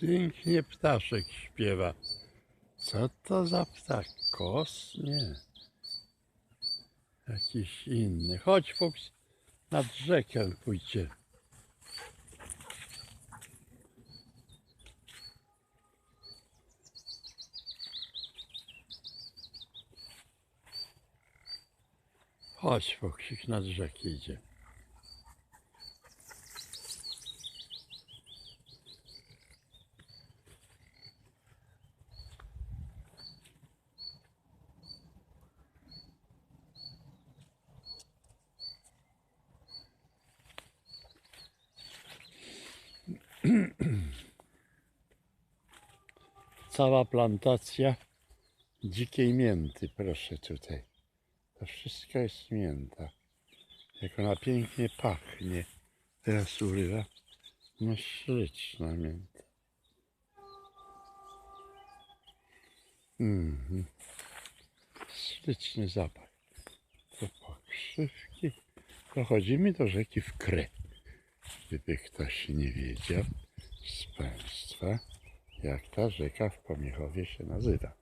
Pięknie ptaszek śpiewa. Co to za ptak? Kos? Nie. Jakiś inny. Chodź, Fuchs, nad rzekę pójdźcie. Chodź, Fuksik, nad rzekę idzie. Cała plantacja dzikiej mięty, proszę tutaj. To wszystko jest mięta. Jak ona pięknie pachnie. Teraz urywa. No śliczna mięta. Mhm. Śliczny zapach. To pokrzywki. Dochodzimy do rzeki w Kre. Gdyby ktoś nie wiedział z Państwa, jak ta rzeka w Pomiechowie się nazywa.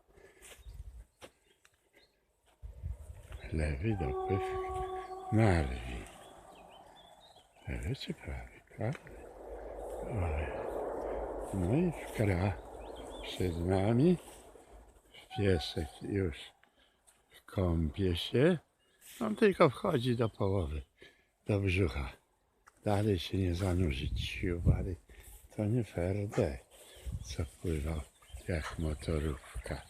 Lewy dopływ Narwi. Lewy czy prawy? Prawy. Oj. No i wkra przed nami. Piesek już kąpie się. On tylko wchodzi do połowy, do brzucha. Dalej się nie zanurzyć siłowali. To nie ferde, co pływał jak motorówka.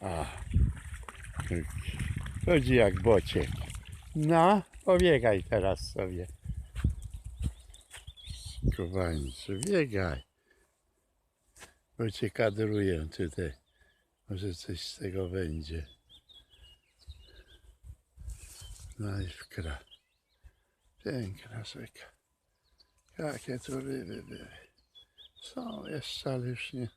A, chodzi jak bociek. No, pobiegaj teraz sobie. Skubańcu, biegaj. Bo cię kadruję tutaj. Może coś z tego będzie. No i wkra. Piękna rzeka. Jakie tu ryby były. Są jeszcze, ale już nie.